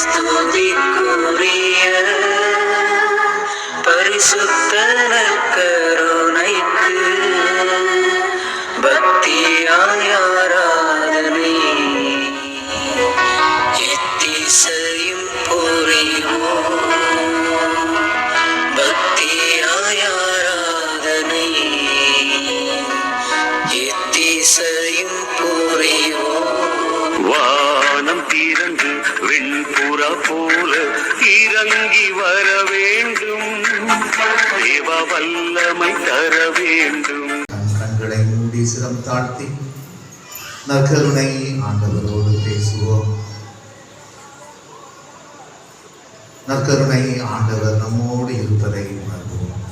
ஸ்துதிக்குரிய பரிசுத்த கருணைக்கு பக்தியாயாரா வெண்புற போல இறங்கி வர வேண்டும். தேவ வல்லமை தர வேண்டும். கண்களை மூடி சிரம் தாழ்த்தி நற்கருணை ஆண்டவரோடு பேசுவோம். நற்கருணை ஆண்டவர் நம்மோடு இருப்பதை உணர்வோம்.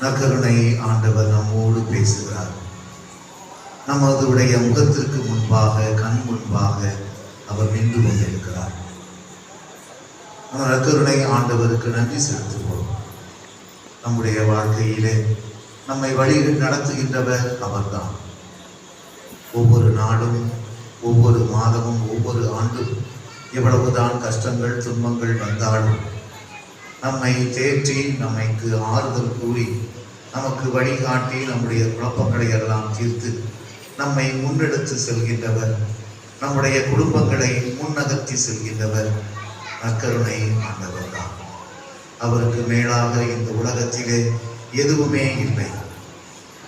நற்கருணை ஆண்டவர் நம்மோடு பேசுகிறார். நமதுடைய முகத்திற்கு முன்பாக கண் முன்பாக அவர் நின்று கொண்டிருக்கிறார். அந்த நற்கருணை ஆண்டவருக்கு நன்றி செலுத்துவோம் நம்முடைய வாழ்க்கையிலே நம்மை வழி நடத்துகின்றவர் அவர்தான். ஒவ்வொரு நாடும் ஒவ்வொரு மாதமும் ஒவ்வொரு ஆண்டும் எவ்வளவுதான் கஷ்டங்கள் துன்பங்கள் வந்தாலும் நம்மை தேற்றி நம்மைக்கு ஆறுதல் கூறி நமக்கு வழிகாட்டி நம்முடைய குழப்பங்களை எல்லாம் தீர்த்து நம்மை முன்னெடுத்து செல்கின்றவர். நம்முடைய குடும்பங்களை முன்னகர்த்தி செல்கின்றவர். அக்கருணை ஆண்டவர் தான். அவருக்கு மேலாக இந்த உலகத்திலே எதுவுமே இல்லை.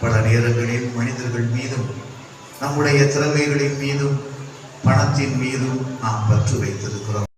பல நேரங்களில் மனிதர்கள் மீதும் நம்முடைய திறமைகளின் மீதும் பணத்தின் மீதும் நாம் பற்று வைத்திருக்கிறோம்.